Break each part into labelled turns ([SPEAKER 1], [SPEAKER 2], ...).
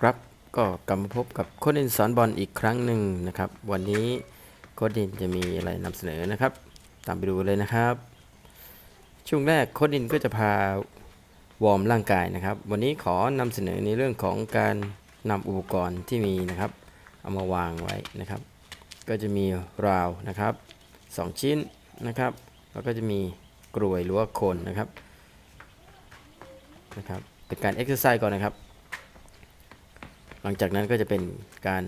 [SPEAKER 1] ครับก็กลับมาพบกับโค้ดินสอนบอลอีกครั้งหนึ่งนะครับ วันนี้โค้ดินจะมีอะไรนำเสนอนะครับ ตามไปดูเลยนะครับ ช่วงแรกโค้ดินก็จะพาวอร์มร่างกายนะครับ วันนี้ขอนำเสนอในเรื่องของการนำอุปกรณ์ที่มีนะครับ เอามาวางไว้นะครับ ก็จะมีราวนะครับ 2 ชิ้นนะครับ แล้วก็จะมีกลวยหรือว่าโคนนะครับนะครับเป็นการเอ็กซ์ไซส์ก่อนนะครับ หลังจากนั้นก็จะเป็นการ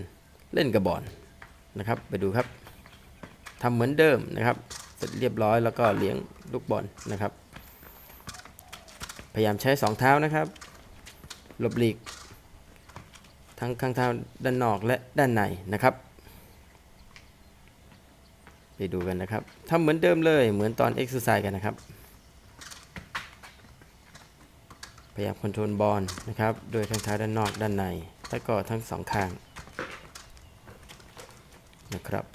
[SPEAKER 1] เล่นกระบอลนะครับ ไปดูครับทำเหมือนเดิมนะครับ เสร็จเรียบร้อยแล้วก็เลี้ยงลูกบอลนะครับ พยายามใช้สองเท้านะครับหลบหลีก ทั้งข้างเท้าด้านนอกและด้านในนะครับ ไปดูกันนะครับทำเหมือนเดิมเลยเหมือนตอนเอ็กซ์ไซส์กันนะครับ พยายามคอนโทรลบอลนะครับโดยทั้งเท้าด้านนอกด้านใน และก็ทั้งสองข้างนะครับ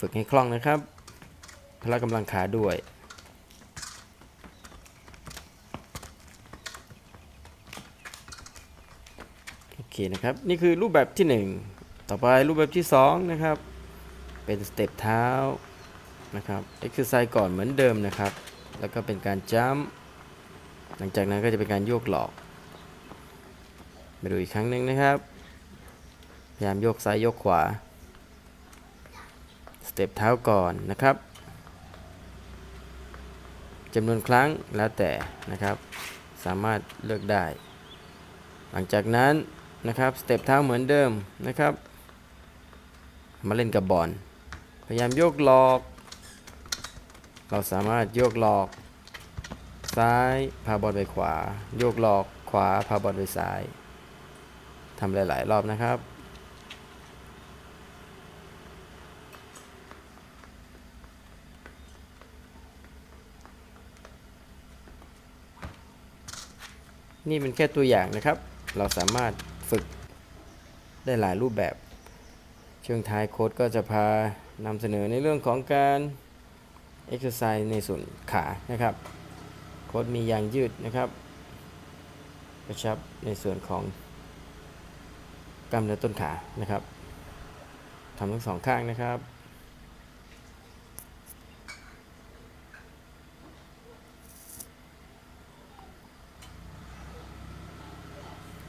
[SPEAKER 1] ฝึกให้คล่องนะครับ พละกำลังขาด้วยโอเคนะครับนี่คือรูปแบบที่ 1 ต่อไปรูปแบบที่ 2 นะครับ เป็นสเต็ปเท้านะครับเอ็กซ์ไซส์ก่อนเหมือนเดิมนะครับ แล้วก็เป็นการจัมหลังจากนั้นก็จะเป็นการโยกหลอกมาดูอีกครั้งหนึ่งนะครับพยายามโยกซ้ายโยกขวาสเต็ปเท้าก่อนนะครับจำนวนครั้งแล้วแต่นะครับ สามารถเลือกได้ หลังจากนั้นนะครับสเต็ปเท้าเหมือนเดิมนะครับ มาเล่นกับบอลพยายามโยกหลอก เราสามารถโยกหลอก ซ้ายพาบอลไปขวา โยกหลอกขวาพาบอลไปซ้ายทำหลาย ๆ รอบนะครับนี่เป็นแค่ตัวอย่างนะครับ เราสามารถฝึกได้หลายรูปแบบ ช่วงท้ายโค้ดก็จะพานำเสนอในเรื่องของการ exercise ในส่วนขานะครับโค้ดมียางยืดนะครับกระชับในส่วนของกล้ามเนื้อต้นขานะครับทำทั้งสองข้างนะครับ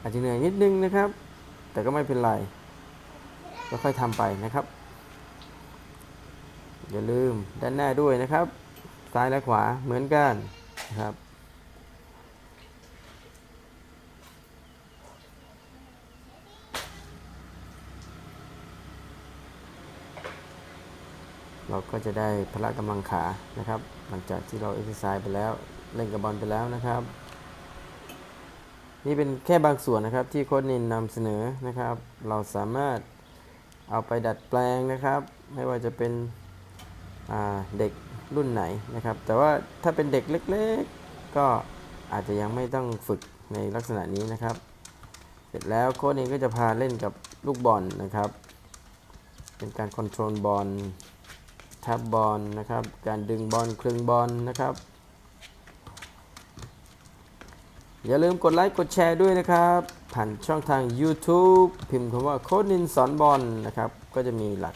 [SPEAKER 1] อาจจะเหนื่อยนิดนึงนะครับ แต่ก็ไม่เป็นไรก็ค่อยทำไปนะครับ อย่าลืมด้านหน้าด้วยนะครับ ซ้ายและขวาเหมือนกันนะครับ เราก็จะได้พละกำลังขานะครับ หลังจากที่เราเอ็กซ์ไซส์ไปแล้วเล่นกับบอลไปแล้วนะครับ นี่เป็นแค่บางส่วนนะครับที่โค้ดนินนำเสนอนะครับ เราสามารถเอาไปดัดแปลงนะครับ ไม่ว่าจะเป็น เด็กรุ่นไหนนะครับ แต่ว่าถ้าเป็นเด็กเล็กๆ ก็อาจจะยังไม่ต้องฝึกในลักษณะนี้นะครับ เสร็จแล้วโค้ดนินก็จะพาเล่นกับลูกบอลนะครับ เป็นการคอนโทรลบอลทับบอลนะครับ การดึงบอลคลึงบอลนะครับ อย่าลืมกดไลค์กดแชร์ด้วยนะครับ ผ่านช่องทาง YouTube พิมพ์คำว่าโค้ดนินสอนบอลนะครับ ก็จะมีหลัก